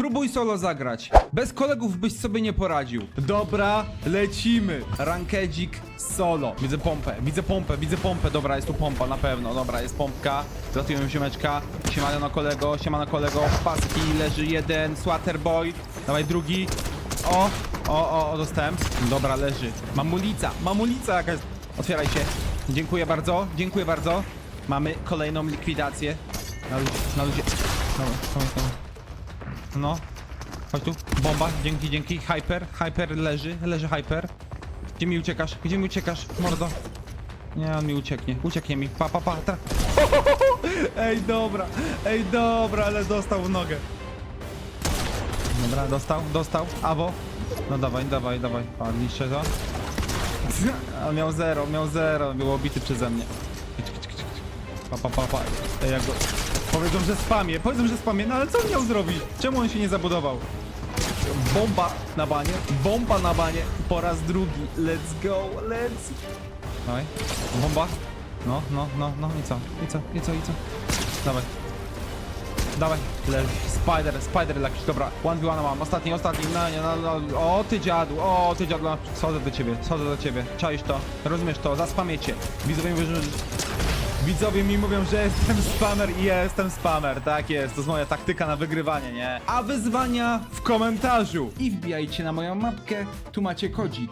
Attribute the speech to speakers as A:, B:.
A: Próbuj solo zagrać. Bez kolegów byś sobie nie poradził. Dobra, lecimy. Rankedzik solo. Widzę pompę, widzę pompę, widzę pompę. Dobra, jest tu pompa na pewno. Dobra, jest pompka. Zlatujemy ziomeczka. Siemano na kolego, siemano kolego. Paski, leży jeden. Swatterboy. Dawaj drugi. O, o, o, o, dostałem. Dobra, leży. Mamulica, mamulica jakaś. Otwieraj się. Dziękuję bardzo, dziękuję bardzo. Mamy kolejną likwidację. Na luzie, na luzie. Dobra, dobra, dobra. No. Chodź tu. Bomba. Dzięki, dzięki. Hyper. Hyper leży. Leży hyper. Gdzie mi uciekasz? Gdzie mi uciekasz? Mordo. Nie, on mi ucieknie. Ucieknie mi. Pa, pa, pa. Tra. Ej, dobra. Ej, dobra, ale dostał w nogę. Dobra, dostał, dostał. Awo. No dawaj, dawaj, dawaj. Padliście to. A miał zero, miał zero. Był obity przeze mnie. Pa, pa, pa, pa. Ej, jak go... Powiedzą, że spamie, powiedzą, że spamie, no ale co on miał zrobić? Czemu on się nie zabudował? Bomba na banie, bomba na banie, po raz drugi, let's go, let's... Dawaj, bomba, no, no, no, no, i co, i co, i co, i co? Dawaj. Dawaj, leży. Spider, spider jakiś, dobra. One v one mam, ostatni, ostatni, no nie, no, no. O ty dziadu, o ty dziadu, schodzę do ciebie, schodzę do ciebie. Czaisz to, rozumiesz to, zaspamiecie. Widzowie mówią, że... Widzowie mi mówią, że jestem spamer i ja jestem spamer, tak jest, to jest moja taktyka na wygrywanie, nie? A wyzwania w komentarzu! I wbijajcie na moją mapkę, tu macie kodzik.